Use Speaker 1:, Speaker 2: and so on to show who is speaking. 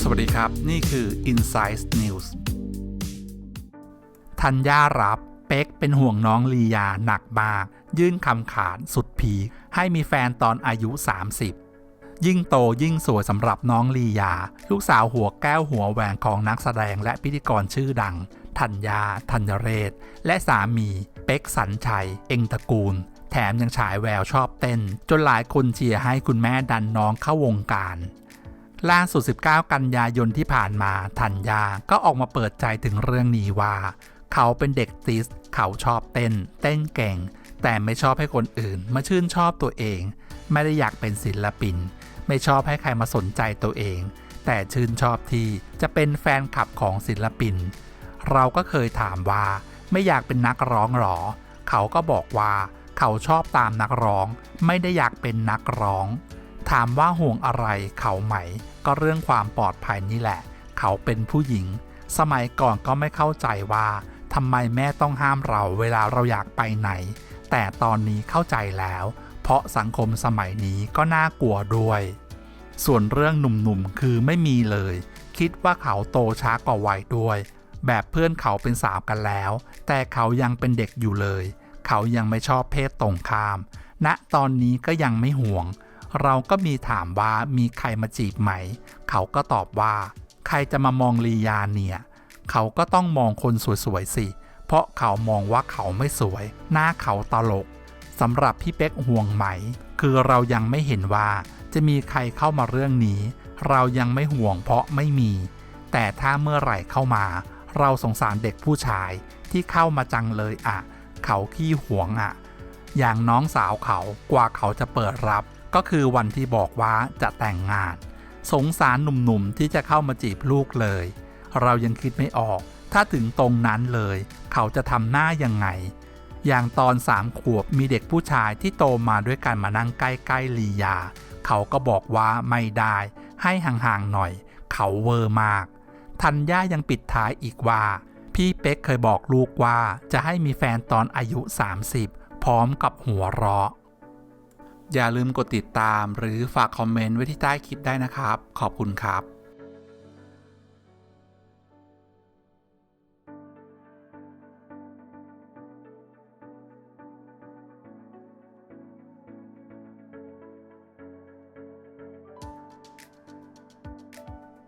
Speaker 1: สวัสดีครับ นี่คือ Insight News ธัญญารับเป๊กเป็นห่วงน้องลียาหนักมาก ยื่นคำขาดสุดพีให้มีแฟนตอนอายุ 30 ยิ่งโตยิ่งสวยสำหรับน้องลียา ลูกสาวหัวแก้วหัวแหวนของนักแสดงและพิธีกรชื่อดังธัญญาธัญเรศ และสามี เป๊กสัญชัย เองตระกูล แถมยังฉายแววชอบเต้น จนหลายคนเชียร์ให้คุณแม่ดันน้องเข้าวงการล่าสุด 19 กันยายนที่ผ่านมาธัญญาก็ออกมาเปิดใจถึงเรื่องนี้ว่า เขาเป็นเด็กติส เขาชอบเต้น เต้นเก่ง แต่ไม่ชอบให้คนอื่นมาชื่นชอบตัวเอง ไม่ได้อยากเป็นศิลปิน ไม่ชอบให้ใครมาสนใจตัวเอง แต่ชื่นชอบที่จะเป็นแฟนคลับของศิลปิน เราก็เคยถามว่า ไม่อยากเป็นนักร้องหรอ เขาก็บอกว่า เขาชอบตามนักร้อง ไม่ได้อยากเป็นนักร้อง ถามว่าห่วงอะไรเขาไหม ก็เรื่องความปลอดภัยนี่แหละ เขาเป็นผู้หญิง สมัยก่อนก็ไม่เข้าใจว่าทำไมแม่ต้องห้ามเราเวลาเราอยากไปไหน แต่ตอนนี้เข้าใจแล้ว เพราะสังคมสมัยนี้ก็น่ากลัวด้วย ส่วนเรื่องหนุ่มๆคือไม่มีเลย คิดว่าเขาโตช้ากว่าวัยด้วย แบบเพื่อนเขาเป็นสาวกันแล้ว แต่เขายังเป็นเด็กอยู่เลย เขายังไม่ชอบเพศตรงข้าม ณ ตอนนี้ก็ยังไม่ห่วง เราก็มีถามว่ามีใครมาจีบไหม เขาก็ตอบว่า ใครจะมามองลียาเนี่ย เขาก็ต้องมองคนสวยๆสิ เพราะเขามองว่าเขาไม่สวย หน้าเขาตลกสำหรับพี่เป๊กห่วงไหม คือเรายังไม่เห็นว่าจะมีใครเข้ามาเรื่องนี้ เรายังไม่ห่วงเพราะไม่มี แต่ถ้าเมื่อไหร่เข้ามา เราสงสารเด็กผู้ชายที่เข้ามาจังเลยอะ เขาขี้หวงอะอย่างน้องสาวเขากว่าเขาจะเปิดรับ ก็คือวันที่บอกว่าจะแต่งงาน สงสารหนุ่มๆที่จะเข้ามาจีบลูกเลย เรายังคิดไม่ออก ถ้าถึงตรงนั้นเลย เขาจะทำหน้ายังไง อย่างตอนสามขวบมีเด็กผู้ชายที่โตมาด้วยกันมานั่งใกล้ๆลียา เขาก็บอกว่าไม่ได้ ให้ห่างๆหน่อย เขาเวอร์มากทันย่ายังปิดท้ายอีกว่า พี่เป๊กเคยบอกลูกว่าจะให้มีแฟนตอนอายุ 30 พร้อมกับหัวเราะ อย่าลืมกดติดตามหรือฝากคอมเมนต์ไว้ที่ใต้คลิปได้นะครับ ขอบคุณครับ